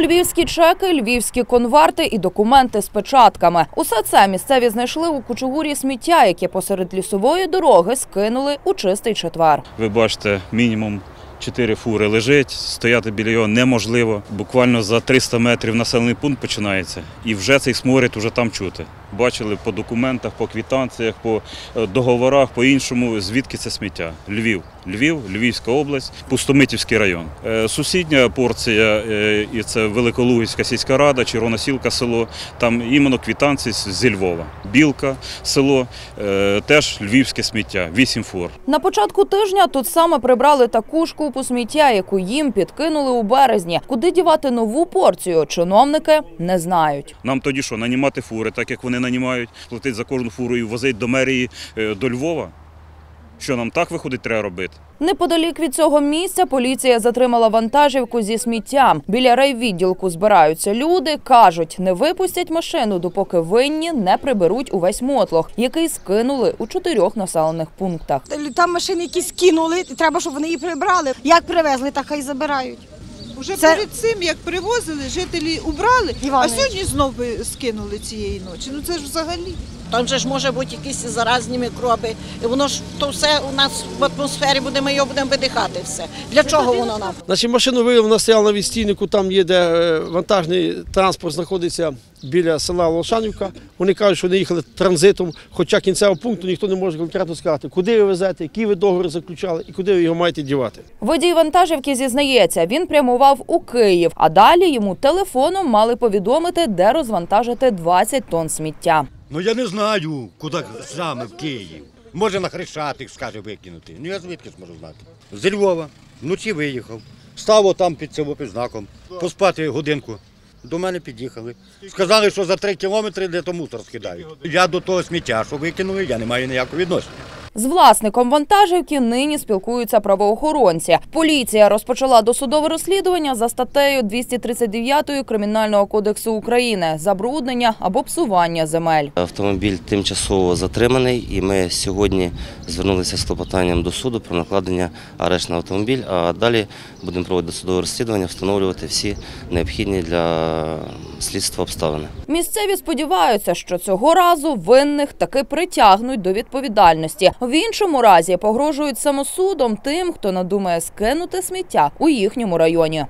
Львівські чеки, львівські конверти і документи з печатками. Усе це місцеві знайшли у кучугурі сміття, яке посеред лісової дороги скинули у чистий четвер. Ви бачите, мінімум Чотири фури лежить, стояти біля його неможливо. Буквально за 300 метрів населений пункт починається, і вже цей сморід уже там чути. Бачили по документах, по квітанціях, по е, договорах, по іншому, звідки це сміття. Львів, Львів, Львівська область, Пустомитівський район. Е, Сусідня порція, е, і це Великолугівська сільська рада, Червона Сілка село. Там іменно квітанції з- зі Львова. Білка село, теж львівське сміття, 8 фур. На початку тижня тут саме прибрали таку ж купу сміття, яку їм підкинули у березні. Куди дівати нову порцію, чиновники не знають. Нам тоді що, нанімати фури, так як вони нанімають, платити за кожну фуру і возити до мерії е, до Львова? Що нам так виходить, треба робити? Неподалік від цього місця поліція затримала вантажівку зі сміттям. Біля райвідділку збираються люди. кажуть, не випустять машину, допоки винні не приберуть увесь мотлох, який скинули у чотирьох населених пунктах. Там машини якісь кинули, і треба, щоб вони її прибрали. Як привезли, так хай забирають. Уже Це- перед цим, як привозили, жителі убрали, Іванович. а сьогодні знову скинули цієї ночі. Ну це ж взагалі. Там же ж може бути якісь заразні мікроби. І воно ж то все у нас в атмосфері буде, ми його будемо видихати все. Для чого воно нам? Значить, машину виявили, вона стояла на відстійнику, там є, де е, вантажний транспорт знаходиться біля села Волшанівка. Вони кажуть, що вони їхали транзитом, хоча кінцевого пункту ніхто не може конкретно сказати, куди ви везете, які ви договори заключали і куди ви його маєте дівати. Водій вантажівки зізнається, він прямував у Київ, а далі йому телефоном мали повідомити, де розвантажити 20 тонн сміття. Ну я не знаю, куди саме в Київ. Може на Хрещатик, скаже, викинути. Ну я звідки зможу знати? З Львова. Вночі виїхав. Став там під цим знаком. Поспати годинку. До мене під'їхали. Сказали, що за три кілометри де то мусор скидають. Я до того сміття, що викинули, я не маю ніякого відношення. З власником вантажівки нині спілкуються правоохоронці. Поліція розпочала досудове розслідування за статтею 239 Кримінального кодексу України забруднення або псування земель. Автомобіль тимчасово затриманий, і ми сьогодні звернулися з клопотанням до суду про накладення арешт на автомобіль. А далі будемо проводити досудове розслідування, встановлювати всі необхідні для слідства обставини. Місцеві сподіваються, що цього разу винних таки притягнуть до відповідальності. В іншому разі погрожують самосудом тим, хто надумає скинути сміття у їхньому районі.